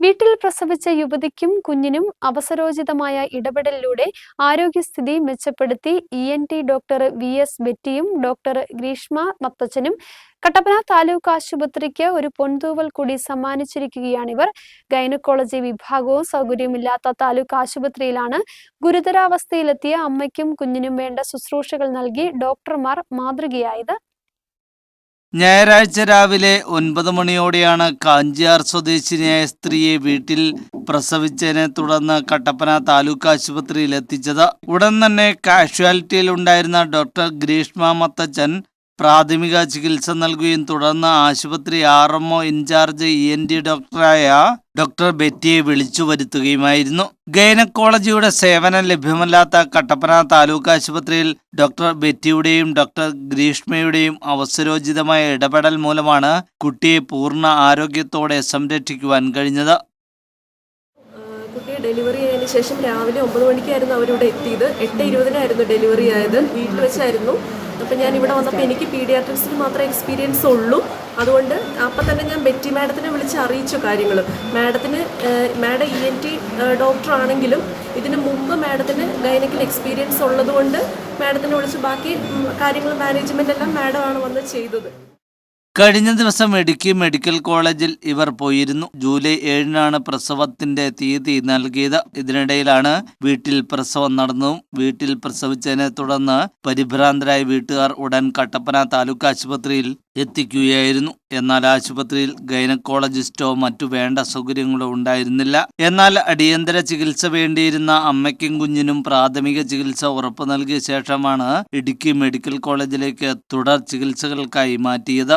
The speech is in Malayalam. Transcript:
വീട്ടിൽ പ്രസവിച്ച യുവതിക്കും കുഞ്ഞിനും അവസരോചിതമായ ഇടപെടലിലൂടെ ആരോഗ്യസ്ഥിതി മെച്ചപ്പെടുത്തി E N T doctor V S ബെറ്റിയും doctor Greeshma മത്തച്ചനും കട്ടപ്പന താലൂക്ക് ആശുപത്രിക്ക് ഒരു പൊൻതൂവൽ കൂടി സമ്മാനിച്ചിരിക്കുകയാണിവർ. ഗൈനക്കോളജി വിഭാഗവും സൗകര്യമില്ലാത്ത താലൂക്ക് ആശുപത്രിയിലാണ് ഗുരുതരാവസ്ഥയിലെത്തിയ അമ്മയ്ക്കും കുഞ്ഞിനും വേണ്ട ശുശ്രൂഷകൾ നൽകി ഡോക്ടർമാർ മാതൃകയായത്. ഞായറാഴ്ച രാവിലെ ഒൻപത് മണിയോടെയാണ് കാഞ്ചിയാർ സ്വദേശിനിയായ സ്ത്രീയെ വീട്ടിൽ പ്രസവിച്ചതിനെ തുടർന്ന് കട്ടപ്പന താലൂക്ക് ആശുപത്രിയിൽ എത്തിച്ചത് ഉടൻ തന്നെ കാഷ്വാലിറ്റിയിൽ ഉണ്ടായിരുന്ന ഡോക്ടർ ഗ്രീഷ്മ മത്തച്ചൻ പ്രാഥമിക ചികിത്സ നൽകുകയും തുടർന്ന് ആശുപത്രി R M O in charge E N D ഡോക്ടറായ doctor ബെറ്റിയെ വിളിച്ചു വരുത്തുകയുമായിരുന്നു. ഗൈനക്കോളജിയുടെ സേവനം ലഭ്യമല്ലാത്ത കട്ടപ്പന താലൂക്ക് ആശുപത്രിയിൽ ഡോക്ടർ ബെറ്റിയുടെയും ഡോക്ടർ ഗ്രീഷ്മയുടെയും അവസരോചിതമായ ഇടപെടൽ മൂലമാണ് കുട്ടിയെ പൂർണ ആരോഗ്യത്തോടെ സംരക്ഷിക്കുവാൻ കഴിഞ്ഞത്. കുട്ടിയെ ഡെലിവറി ആയതിനു ശേഷം രാവിലെ ഒമ്പത് മണിക്കായിരുന്നു അവരിവിടെ എത്തിയത്. എട്ട് ഇരുപതിനായിരുന്നു ഡെലിവറി ആയത്. വീട്ടിൽ വെച്ചായിരുന്നു. അപ്പം ഞാൻ ഇവിടെ വന്നപ്പോൾ എനിക്ക് പീഡിയാട്രിക്സിന് മാത്രമേ എക്സ്പീരിയൻസ് ഉള്ളൂ. അതുകൊണ്ട് അപ്പം തന്നെ ഞാൻ ബെറ്റി മാഡത്തിനെ വിളിച്ച് അറിയിച്ചു കാര്യങ്ങൾ മാഡത്തിന് madam E N T doctor ആണെങ്കിലും ഇതിന് മുമ്പ് മാഡത്തിന് ഗൈനക്കിൽ എക്സ്പീരിയൻസ് ഉള്ളതുകൊണ്ട് മാഡത്തിനെ വിളിച്ച് ബാക്കി കാര്യങ്ങൾ മാനേജ്മെന്റ് എല്ലാം മാഡമാണ് വന്ന് ചെയ്തത്. കഴിഞ്ഞ ദിവസം ഇടുക്കി മെഡിക്കൽ കോളേജിൽ ഇവർ പോയിരുന്നു. ജൂലൈ ഏഴിനാണ് പ്രസവത്തിന്റെ തീയതി നൽകിയത്. ഇതിനിടയിലാണ് വീട്ടിൽ പ്രസവം നടന്നു. വീട്ടിൽ പ്രസവിച്ചതിനെ തുടർന്ന് പരിഭ്രാന്തരായ വീട്ടുകാർ ഉടൻ കട്ടപ്പന താലൂക്ക് ആശുപത്രിയിൽ എത്തിക്കുകയായിരുന്നു. എന്നാൽ ആശുപത്രിയിൽ ഗൈനക്കോളജിസ്റ്റോ മറ്റു വേണ്ട സൗകര്യങ്ങളോ ഉണ്ടായിരുന്നില്ല. എന്നാൽ അടിയന്തര ചികിത്സ വേണ്ടിയിരുന്ന അമ്മയ്ക്കും കുഞ്ഞിനും പ്രാഥമിക ചികിത്സ ഉറപ്പു നൽകിയ ശേഷമാണ് ഇടുക്കി മെഡിക്കൽ കോളേജിലേക്ക് തുടർ ചികിത്സകൾക്കായി മാറ്റിയത്.